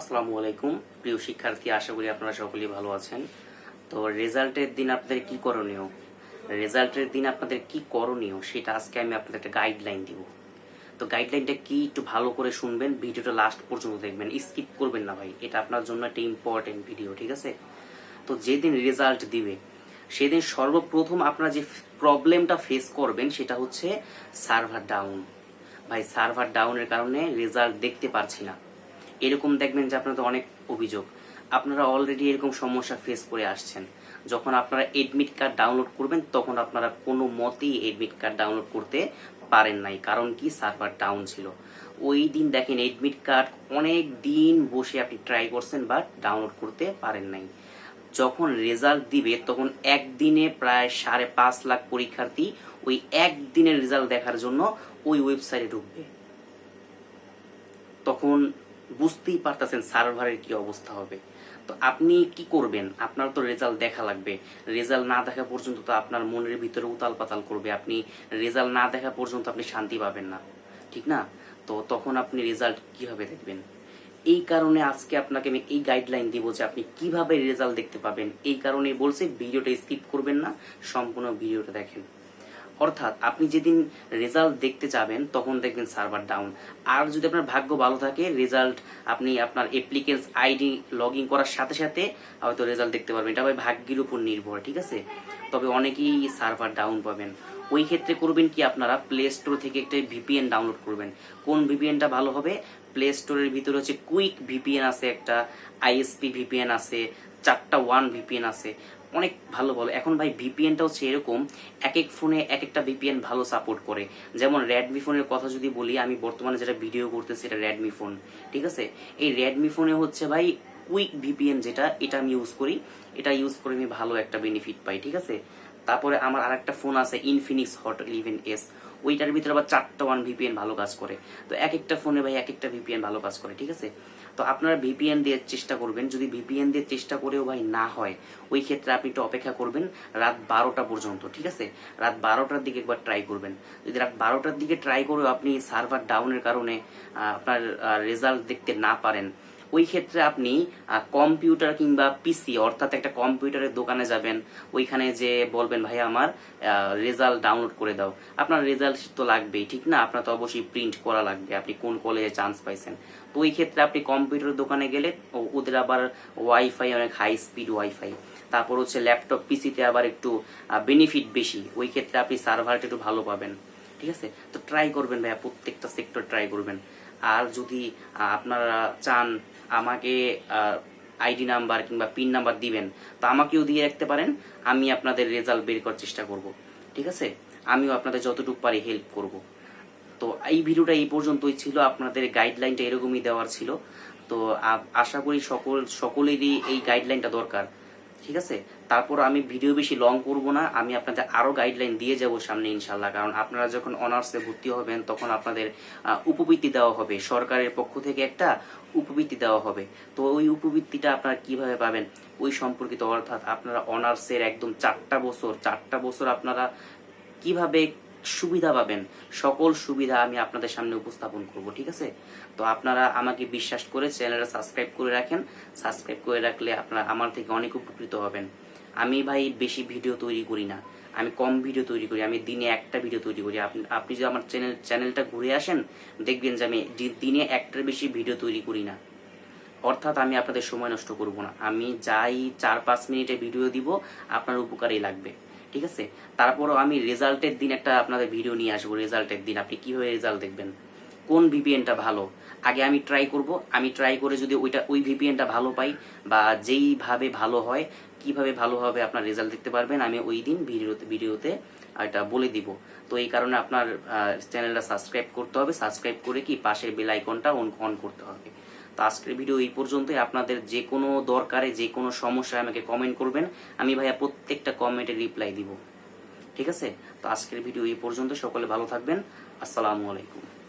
আসসালামু আলাইকুম। প্রিয় শিক্ষার্থী, আশা করি আপনারা সকলেই ভালো আছেন। তো রেজাল্টের দিন আপনাদের কি করণীয়? রেজাল্টের দিন আপনাদের কি করণীয় সেটা আজকে আমি আপনাদের একটা গাইডলাইন দিব। তো গাইডলাইনটা কি একটু ভালো করে শুনবেন, ভিডিওটা লাস্ট পর্যন্ত দেখবেন স্কিপ করবেন না ভাই। এটা আপনার জন্য একটা ইম্পর্টেন্ট ভিডিও ঠিক আছে? তো যেদিন রেজাল্ট দিবে, সেদিন সর্বপ্রথম আপনারা যে প্রবলেমটা ফেস করবেন সেটা হচ্ছে সার্ভার ডাউন ভাই সার্ভার ডাউনের কারণে রেজাল্ট দেখতে পারছি না। এরকম দেখবেন যে আপনাদের অনেক অভিযোগ। আপনারা অলরেডি এরকম সমস্যা ফেস করে আসছেন। যখন আপনারা এডমিট কার্ড ডাউনলোড করবেন, তখন আপনারা কোনো মতেই এডমিট কার্ড ডাউনলোড করতে পারেন নাই। কারণ কি? সার্ভার ডাউন ছিল। ওই দিন দেখেন এডমিট কার্ড অনেক দিন বসে আপনি ট্রাই করছেন বাট ডাউনলোড করতে পারেন নাই। যখন রেজাল্ট দিবে, তখন একদিনে প্রায় সাড়ে পাঁচ লাখ পরীক্ষার্থী ওই একদিনের রেজাল্ট দেখার জন্য ওই ওয়েবসাইটে ঢুকবে। তখন বুঝতেই পারতেছেন সার্ভারের কি অবস্থা হবে। তো আপনি কি করবেন? আপনার তো রেজাল্ট দেখা লাগবে। রেজাল্ট না দেখা পর্যন্ত তো আপনার মনের ভিতরে উতাল পাতাল করবে। আপনি রেজাল্ট না দেখা পর্যন্ত আপনি শান্তি পাবেন না। ঠিক না? তো তখন আপনি রেজাল্ট কীভাবে দেখবেন? এই কারণে আজকে আপনাকে আমি এই গাইডলাইন দিব যে আপনি কীভাবে রেজাল্ট দেখতে পাবেন। এই কারণে বলছি, ভিডিওটা স্কিপ করবেন না, সম্পূর্ণ ভিডিওটা দেখেন। অর্থাৎ আপনি যেদিন রেজাল্ট দেখতে যাবেন, তখন দেখবেন সার্ভার ডাউন আর যদি আপনার ভাগ্য ভালো থাকে রেজাল্ট আপনি আপনার অ্যাপ্লিকেন্স আইডি লগ ইন করার সাথে সাথে হয়তো রেজাল্ট দেখতে পারবেন। এটা ভাগ্যের উপর নির্ভর, ঠিক আছে? তবে অনেকেই সার্ভার ডাউন পাবেন। ওই ক্ষেত্রে করবেন কি আপনারা? প্লে স্টোর থেকে একটা ভিপিএন ডাউনলোড করবেন। কোন ভিপিএনটা ভালো হবে? প্লে স্টোরের ভিতরে হচ্ছে কুইক ভিপিএন আছে একটা আইএসপি ভিপিএন আছে চারটা ওয়ান ভিপিএন আছে। অনেক ভালো ভালো এখন ভাই ভিপিএনটাও সেরকম এক এক ফোনে এক একটা ভিপিএন ভালো সাপোর্ট করে। যেমন রেডমি ফোনের কথা যদি বলি, আমি বর্তমানে যেটা ভিডিও করতেছি এটা রেডমি ফোন ঠিক আছে? এই রেডমি ফোনে হচ্ছে ভাই কুইক ভিপিএন যেটা, এটা আমি ইউজ করি। এটা ইউজ করে আমি ভালো একটা বেনিফিট পাই, ঠিক আছে? তারপরে আমার আরেকটা ফোন আছে ইনফিনিক্স হট ইলেভেন এস ওইটার ভিতরে আবার চারটা ওয়ান ভিপিএন ভালো কাজ করে। তো এক একটা ফোনে ভাই এক একটা ভিপিএন ভালো কাজ করে, ঠিক আছে? তো আপনারা ভিপিএন দিয়ে চেষ্টা করবেন। যদি ভিপিএন দিয়ে চেষ্টা করেও ভাই না হয়, ওই ক্ষেত্রে আপনি একটু অপেক্ষা করবেন রাত বারোটা পর্যন্ত, ঠিক আছে? রাত বারোটার দিকে একবার ট্রাই করবেন। যদি রাত বারোটার দিকে ট্রাই করেও আপনি সার্ভার ডাউনের কারণে আপনার রেজাল্ট দেখতে না পারেন ওই ক্ষেত্রে আপনি কম্পিউটার কিংবা পিসি অর্থাৎ একটা কম্পিউটারের দোকানে যাবেন, ওইখানে যে বলবেন, ভাই, আমার রেজাল্ট ডাউনলোড করে দাও। আপনার রেজাল্ট তো লাগবেই, ঠিক না? আপনার তো অবশ্যই প্রিন্ট করা লাগবে, আপনি কোন কলেজে চান্স পাইছেন। তো ওই ক্ষেত্রে আপনি কম্পিউটার দোকানে গেলে ওদের আবার ওয়াইফাই অনেক হাই স্পিড ওয়াইফাই তারপর হচ্ছে ল্যাপটপ পিসিতে আবার একটু বেনিফিট বেশি, ওই ক্ষেত্রে আপনি সার্ভারটা একটু ভালো পাবেন, ঠিক আছে? তো ট্রাই করবেন, ভাইয়া, প্রত্যেকটা সেক্টর ট্রাই করবেন। আর যদি আপনারা চান আমাকে আইডি নাম্বার কিংবা পিন নাম্বার দিবেন, তা আমাকেও দিয়ে রাখতে পারেন, আমি আপনাদের রেজাল্ট বের করার চেষ্টা করব, ঠিক আছে? আমিও আপনাদের যতটুকু পারি হেল্প করব। তো এই ভিডিওটা এই পর্যন্তই ছিল, আপনাদের গাইডলাইনটা এরকমই দেওয়ার ছিল, তো আশা করি সকল, সকলেরই এই গাইডলাইনটা দরকার। ঠিক আছে? তারপর আমি ভিডিও বেশি লং করব না, আমি আপনাদের আরও গাইডলাইন দিয়ে যাব সামনে ইনশাল্লাহ কারণ আপনারা যখন অনার্সে ভর্তি হবেন, তখন আপনাদের উপবৃত্তি দেওয়া হবে। সরকারের পক্ষ থেকে একটা উপবৃত্তি দেওয়া হবে। তো ওই উপবৃত্তিটা আপনারা কীভাবে পাবেন? ওই সম্পর্কিত অর্থাৎ আপনারা অনার্সের একদম চারটা বছর চারটা বছর আপনারা কীভাবে সুবিধা পাবেন। সকল সুবিধা আমি আপনাদের সামনে উপস্থাপন করব, ঠিক আছে? তো আপনারা আমাকে বিশ্বাস করে চ্যানেলটা সাবস্ক্রাইব করে রাখেন। সাবস্ক্রাইব করে রাখলে আপনারা আমার থেকে অনেক উপকৃত হবেন। আমি ভাই বেশি ভিডিও তৈরি করি না। আমি কম ভিডিও তৈরি করি। আমি দিনে একটা ভিডিও তৈরি করি। আপনি আপনি যদি আমার চ্যানেল, চ্যানেলটা ঘুরে আসেন, দেখবেন যে আমি দিনে একটার বেশি ভিডিও তৈরি করি না। অর্থাৎ আমি আপনাদের সময় নষ্ট করব না। আমি যাই চার পাঁচ মিনিটে ভিডিও দিব, আপনার উপকারেই লাগবে। ঠিক আছে? তারপরও আমি রেজাল্টের দিন একটা আপনাদের ভিডিও নিয়ে আসব, রেজাল্টের দিন। আপনি কীভাবে রেজাল্ট দেখবেন? কোন ভিপিএনটা ভালো? আগে আমি ট্রাই করব। আমি ট্রাই করে যদি ওইটা, ওই ভিপিএনটা ভালো পাই বা যেইভাবে ভালো হয়, কীভাবে ভালো হবে আপনার রেজাল্ট দেখতে পারবেন, আমি ওই দিন ভিডিওতে ভিডিওতে এটা বলে দিব। তো এই কারণে আপনার চ্যানেলটা সাবস্ক্রাইব করতে হবে। সাবস্ক্রাইব করে কি পাশের বেল আইকনটা অন অন করতে হবে। তো আজকের ভিডিও এই পর্যন্তই। আপনাদের যে কোনো দরকারে, যে কোনো সমস্যায় আমাকে কমেন্ট করবেন। আমি ভাইয়া প্রত্যেকটা কমেন্টে রিপ্লাই দিব। ঠিক আছে? তো আজকের ভিডিও এই পর্যন্ত। সকলে ভালো থাকবেন। আসসালামু আলাইকুম।